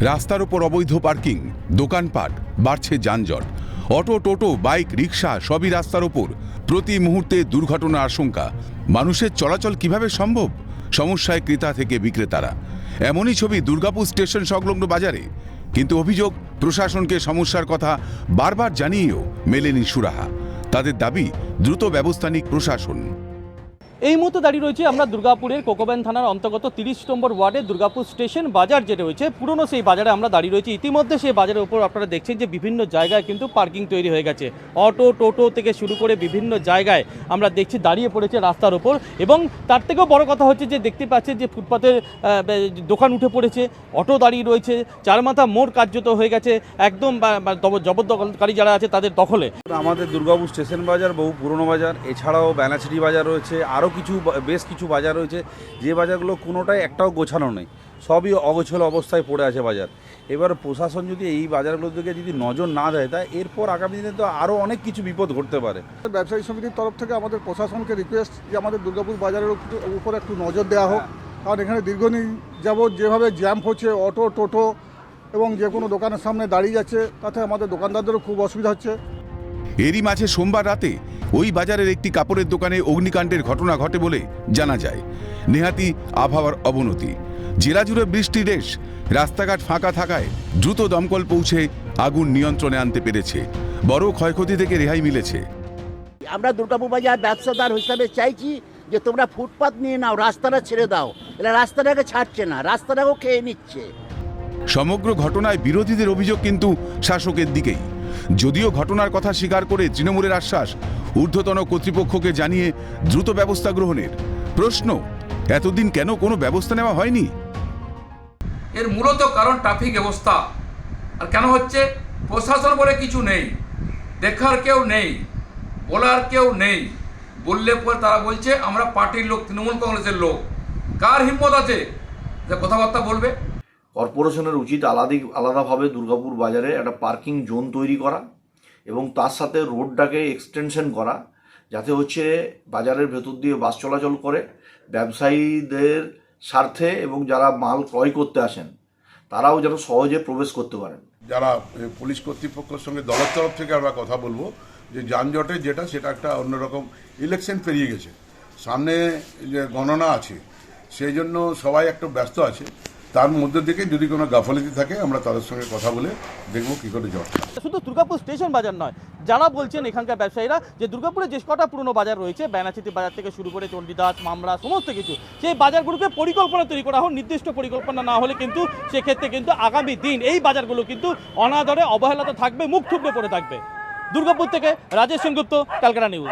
রাস্তার ওপর অবৈধ পার্কিং, দোকানপাট, বাড়ছে যানজট। অটো, টোটো, বাইক রিক্সা সবই রাস্তার ওপর প্রতি মুহূর্তে দুর্ঘটনার আশঙ্কা। মানুষের চলাচল কীভাবে সম্ভব? সমস্যায় ক্রেতা থেকে বিক্রেতারা। এমনই ছবি দুর্গাপুর স্টেশন সংলগ্ন বাজারে। কিন্তু অভিযোগ, প্রশাসনকে সমস্যার কথা বারবার জানিয়েও মেলেনি সুরাহা। তাদের দাবি, দ্রুত ব্যবস্থা নিক প্রশাসন। এই মুহূর্তে দাঁড়িয়ে রয়েছে আমরা দুর্গাপুরের কোকোবেন থানার অন্তর্গত তিরিশ নম্বর ওয়ার্ডে দুর্গাপুর স্টেশন বাজার যেটা রয়েছে। পুরনো সেই বাজারে আমরা দাঁড়িয়ে রয়েছি। ইতিমধ্যে সেই বাজারের উপর আপনারা দেখছেন যে বিভিন্ন জায়গায় কিন্তু পার্কিং তৈরি হয়ে গেছে। অটো টোটো থেকে শুরু করে বিভিন্ন জায়গায় আমরা দেখছি দাঁড়িয়ে পড়েছে রাস্তার উপর এবং তার থেকেও বড় কথা হচ্ছে যে দেখতে পাচ্ছে যে ফুটপাতের আহ, দোকান উঠে পড়েছে অটো দাঁড়িয়ে রয়েছে চার মাথা মোড় কার্যত হয়ে গেছে একদম জবরদখলকারী যারা আছে তাদের দখলে। আমাদের দুর্গাপুর স্টেশন বাজার বহু পুরনো বাজার এছাড়াও ব্যানাচিটি বাজার রয়েছে আরও কিছু বেশ কিছু বাজার রয়েছে। যে বাজারগুলো কোনোটাই, একটাও গোছানো নেই। সবই অগোছল অবস্থায় পড়ে আছে বাজার। এবার প্রশাসন যদি এই বাজারগুলোর দিকে যদি নজর না দেয়, তা এরপর আগামী দিনে তো আরও অনেক কিছু বিপদ ঘটতে পারে। ব্যবসায়ী সমিতির তরফ থেকে আমাদের প্রশাসনকে রিকোয়েস্ট যে আমাদের দুর্গাপুর বাজারের উপর- একটু নজর দেওয়া হোক। কারণ এখানে দীর্ঘদিন যাবৎ যেভাবে জ্যাম হচ্ছে অটো টোটো এবং যে কোনো দোকানের সামনে দাঁড়িয়ে যাচ্ছে, তাতে আমাদের দোকানদারদেরও খুব অসুবিধা হচ্ছে। এরই মাঝে সোমবার রাতে ওই বাজারের একটি কাপড়ের দোকানে অগ্নিকাণ্ডের ঘটনা ঘটে বলে জানা যায়। নেহাতি আবহাওয়ার অবনতি। জেলা জুড়ে বৃষ্টি রেশ। রাস্তাঘাট ফাঁকা থাকায় দ্রুত দমকল পৌঁছে আগুন নিয়ন্ত্রণে আনতে পেরেছে। বড় ক্ষয়ক্ষতি থেকে রেহাই মিলেছে। আমরা দুর্গাপুর বাজার ব্যবসাদার হিসাবে চাইছি যে তোমরা ফুটপাত নিয়ে নাও রাস্তাটা ছেড়ে দাও। এরা রাস্তাটাকে ছাড়ছে না রাস্তাটাকেও খেয়ে নিচ্ছে। সমগ্র ঘটনায় বিরোধীদের অভিযোগ কিন্তু শাসকের দিকেই। যদিও ঘটনার কথা স্বীকার করে তৃণমূলের আশ্বাস, ঊর্ধ্বতন কর্তৃপক্ষকে জানিয়ে দ্রুত ব্যবস্থা গ্রহণের। প্রশ্ন, এতদিন কেন কোনো ব্যবস্থা নেওয়া হয়নি? এর মূলত কারণ ট্রাফিক ব্যবস্থা। আর কেন হচ্ছে? প্রশাসন বলে কিছু নেই, দেখার কেউ নেই, বলার কেউ নেই। বললে পর তারা বলছে, আমরা পার্টির লোক, তৃণমূল কংগ্রেসের লোক। কার হিম্মত আছে? যে কথাবার্তা বলবে। কর্পোরেশনের উচিত আলাদি আলাদাভাবে দুর্গাপুর বাজারে একটা পার্কিং জোন তৈরি করা এবং তার সাথে রোডটাকে এক্সটেনশন করা, যাতে হচ্ছে বাজারের ভেতর দিয়ে বাস চলাচল করে, ব্যবসায়ীদের স্বার্থে এবং যারা মাল ক্রয় করতে আসেন, তারাও যেন সহজে প্রবেশ করতে পারেন। যারা পুলিশ কর্তৃপক্ষের সঙ্গে দলের তরফ থেকে আমরা কথা বলব, যে যানজটে যেটা, সেটা একটা অন্যরকম ইলেকশন পেরিয়ে গেছে। সামনে যে গণনা আছে, সেই জন্য সবাই একটু ব্যস্ত আছে। তার মধ্যে থেকে যদি কোনো গাফলিতি থাকে, আমরা তাদের সঙ্গে কথা বলে দেখব কী করে জট শুধু দুর্গাপুর স্টেশন বাজার নয়, যারা বলছেন এখানকার ব্যবসায়ীরা যে দুর্গাপুরে যে কটা পুরনো বাজার রয়েছে ব্যানাচিতি বাজার থেকে শুরু করে চণ্ডীদাস, মামরা, সমস্ত কিছু, সেই বাজারগুলোকে পরিকল্পনা তৈরি করা হোক, নির্দিষ্ট পরিকল্পনা না হলে কিন্তু সেক্ষেত্রে কিন্তু আগামী দিন এই বাজারগুলো কিন্তু অনাদরে অবহেলাতে থাকবে, মুখ থুবড়ে পড়ে থাকবে। দুর্গাপুর থেকে রাজেশ সেনগুপ্ত, ক্যালকাটা নিউজ।